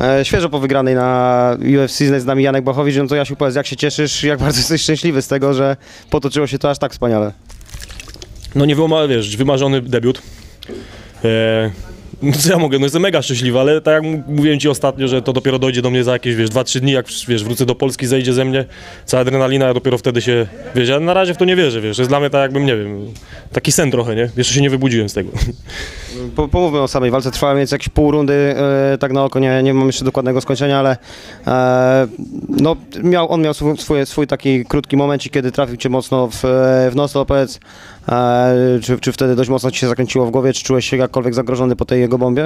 E, świeżo po wygranej na UFC z nami Janek Bachowicz, no to Jasiu powiedz, jak się cieszysz, jak bardzo jesteś szczęśliwy z tego, że potoczyło się to aż tak wspaniale. No nie wyma, wiesz, wymarzony debiut. E, no co ja mogę, no jestem mega szczęśliwy, ale tak jak mówiłem Ci ostatnio, że to dopiero dojdzie do mnie za jakieś, wiesz, 2-3 dni, jak wiesz, wrócę do Polski, zejdzie ze mnie cała adrenalina, ja dopiero wtedy się, wiesz, ja na razie w to nie wierzę, wiesz, jest dla mnie tak jakbym, nie wiem, taki sen trochę, nie? Jeszcze się nie wybudziłem z tego. Po, pomówmy o samej walce, trwała więc jakieś pół rundy, e, tak na oko, nie, nie mam jeszcze dokładnego skończenia, ale e, no, miał, on miał swój, swój, swój taki krótki momencik, kiedy trafił Cię mocno w, w nos, powiedz, e, czy, czy wtedy dość mocno Ci się zakręciło w głowie, czy czułeś się jakkolwiek zagrożony po tej jego bombie?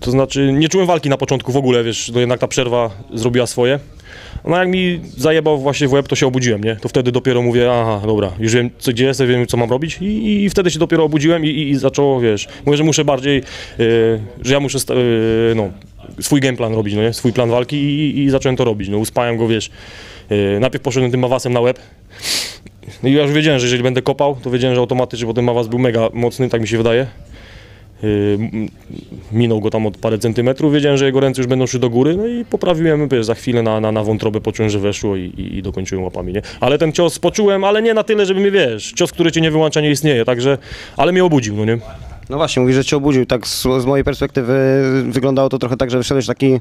To znaczy, nie czułem walki na początku w ogóle, wiesz, to jednak ta przerwa zrobiła swoje. No jak mi zajebał właśnie w łeb, to się obudziłem, nie? To wtedy dopiero mówię, aha, dobra, już wiem, co, gdzie jestem, wiem, co mam robić i, i, wtedy się dopiero obudziłem i, i, i zaczęło, wiesz, mówię, że muszę bardziej, yy, że ja muszę, yy, no, swój game plan robić, no nie? Swój plan walki i, i, zacząłem to robić, no, uspałem go, wiesz, yy, najpierw poszedłem tym mawasem na łeb, no i ja już wiedziałem, że jeżeli będę kopał, to wiedziałem, że automatycznie, bo ten mawas był mega mocny, tak mi się wydaje. M- minął go tam od parę centymetrów, wiedziałem, że jego ręce już będą szły do góry, no i poprawiłem, za chwilę na, na, na wątrobę poczułem, że weszło i, i, i dokończyłem łapami, nie? Ale ten cios poczułem, ale nie na tyle, żeby mnie, wiesz, cios, który cię nie wyłącza, nie istnieje, także, ale mnie obudził, no nie? No właśnie, mówisz, że cię obudził. Tak z, z mojej perspektywy wyglądało to trochę tak, że wyszedłeś taki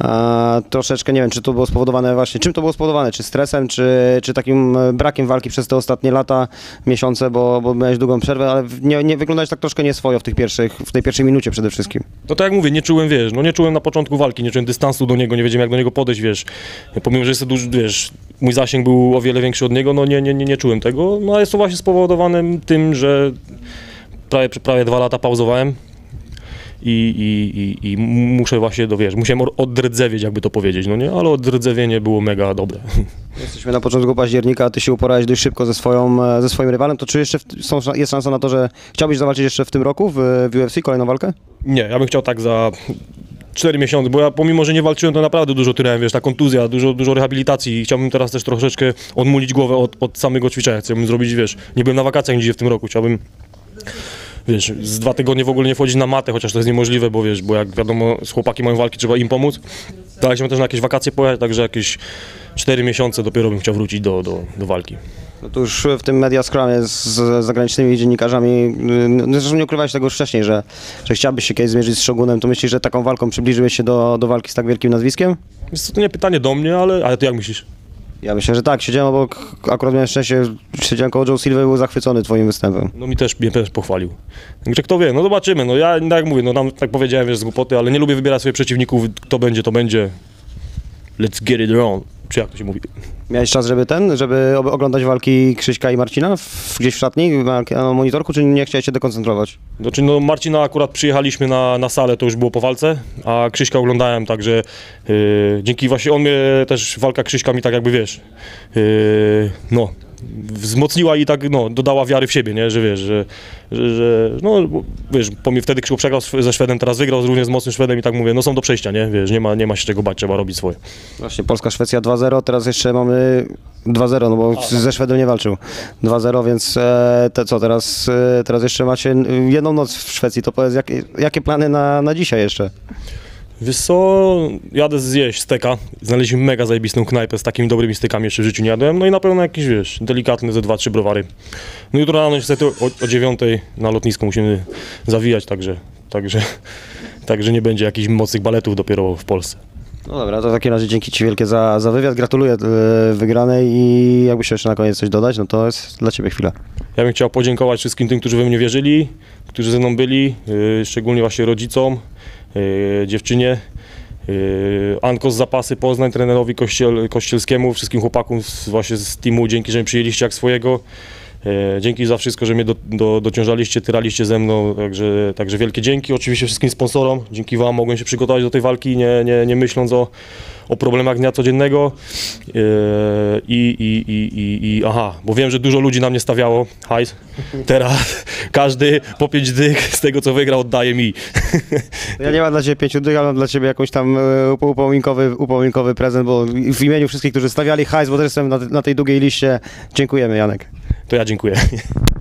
e, troszeczkę, nie wiem, czy to było spowodowane właśnie, czym to było spowodowane, czy stresem, czy, czy takim e, brakiem walki przez te ostatnie lata, miesiące, bo, bo miałeś długą przerwę, ale nie, nie wyglądałeś tak troszkę nieswojo w tych pierwszych, w tej pierwszej minucie przede wszystkim. No tak jak mówię, nie czułem, wiesz, no nie czułem na początku walki, nie czułem dystansu do niego, nie wiedziałem jak do niego podejść, wiesz, pomimo, że jest duży, wiesz, mój zasięg był o wiele większy od niego, no nie, nie, nie, nie czułem tego, no a jest to właśnie spowodowane tym, że prawie, prawie dwa lata pauzowałem i, i, i, i muszę właśnie, do, wiesz, musiałem oddrdzewieć, jakby to powiedzieć, no nie, ale oddrdzewienie było mega dobre. Jesteśmy na początku października, a ty się uporałeś dość szybko ze, swoją, ze swoim rywalem, to czy jeszcze są, jest szansa na to, że chciałbyś zawalczyć jeszcze w tym roku w, w UFC kolejną walkę? Nie, ja bym chciał tak za 4 miesiące, bo ja pomimo, że nie walczyłem, to naprawdę dużo tyrałem, wiesz, ta kontuzja, dużo, dużo rehabilitacji i chciałbym teraz też troszeczkę odmulić głowę od, od samego ćwiczenia. Chciałbym zrobić, wiesz, nie byłem na wakacjach nigdzie w tym roku, chciałbym wiesz, z dwa tygodnie w ogóle nie wchodzić na matę, chociaż to jest niemożliwe, bo wiesz, bo jak wiadomo, z chłopaki mają walki, trzeba im pomóc. Daliśmy też na jakieś wakacje pojechać, także jakieś 4 miesiące dopiero bym chciał wrócić do, do, do walki. No to już w tym media scrumie z zagranicznymi dziennikarzami, y, no zresztą nie ukrywałeś tego już wcześniej, że, że chciałbyś się kiedyś zmierzyć z Shogunem, to myślisz, że taką walką przybliżyłeś się do, do walki z tak wielkim nazwiskiem? Jest to nie pytanie do mnie, ale, ale ty jak myślisz? Ja myślę, że tak, siedziałem obok, akurat miałem szczęście, siedziałem koło Joe Silva był zachwycony twoim występem. No mi też, mnie też pochwalił. Także kto wie, no zobaczymy. No ja tak mówię, no tam tak powiedziałem, wiesz, z głupoty, ale nie lubię wybierać sobie przeciwników, kto będzie, to będzie. Let's get it on. Czy jak to się mówi? Miałeś czas, żeby ten, żeby oglądać walki Krzyśka i Marcina w, gdzieś w szatni, na, na monitorku, czy nie chciałeś się dekoncentrować? Znaczy, no Marcina akurat przyjechaliśmy na, na salę, to już było po walce, a Krzyśka oglądałem, także yy, dzięki właśnie on mnie też, walka Krzyśka mi tak jakby, wiesz, yy, no, wzmocniła i tak, no, dodała wiary w siebie, nie, że wiesz, że, że, że no, wiesz, pomimo wtedy Krzysztof przegrał ze Szwedem, teraz wygrał również z mocnym Szwedem i tak mówię, no są do przejścia, nie, wiesz, nie ma, nie ma się czego bać, trzeba robić swoje. Właśnie Polska-Szwecja 2-0, teraz jeszcze mamy 2-0, no bo ze Szwedem nie walczył. 2-0, więc e, te co, teraz, e, teraz jeszcze macie jedną noc w Szwecji, to powiedz, jakie, jakie plany na, na dzisiaj jeszcze? Wiesz co, jadę zjeść steka. Znaleźliśmy mega zajebistą knajpę z takimi dobrymi stykami jeszcze w życiu nie jadłem. No i na pewno jakiś, wiesz, delikatny ze dwa, trzy browary. No jutro rano niestety o, o dziewiątej na lotnisko musimy zawijać, także, także, także nie będzie jakichś mocnych baletów dopiero w Polsce. No dobra, to w takim razie dzięki Ci wielkie za, za wywiad, gratuluję e, wygranej i jakbyś jeszcze na koniec coś dodać, no to jest dla Ciebie chwila. Ja bym chciał podziękować wszystkim tym, którzy we mnie wierzyli, którzy ze mną byli, yy, szczególnie właśnie rodzicom, yy, dziewczynie, yy, Anko z Zapasy Poznań, trenerowi Kościel, Kościelskiemu, wszystkim chłopakom z, właśnie z teamu, dzięki, że mnie przyjęliście jak swojego. Yy, Dzięki za wszystko, że mnie do, do, dociążaliście, tyraliście ze mną, także, także wielkie dzięki. Oczywiście wszystkim sponsorom, dzięki Wam mogłem się przygotować do tej walki, nie, nie, nie myśląc o, o problemach dnia codziennego. Yy, I, i, i, i, i aha, bo wiem, że dużo ludzi na mnie stawiało hajs. Teraz każdy po pięć dych z tego, co wygrał, oddaje mi. Ja nie mam dla Ciebie pięciu dych, ale mam dla Ciebie jakąś tam e, upo- upominkowy, upominkowy prezent, bo w imieniu wszystkich, którzy stawiali hajs, bo też jestem na, na tej długiej liście, dziękujemy Janek. To ja dziękuję.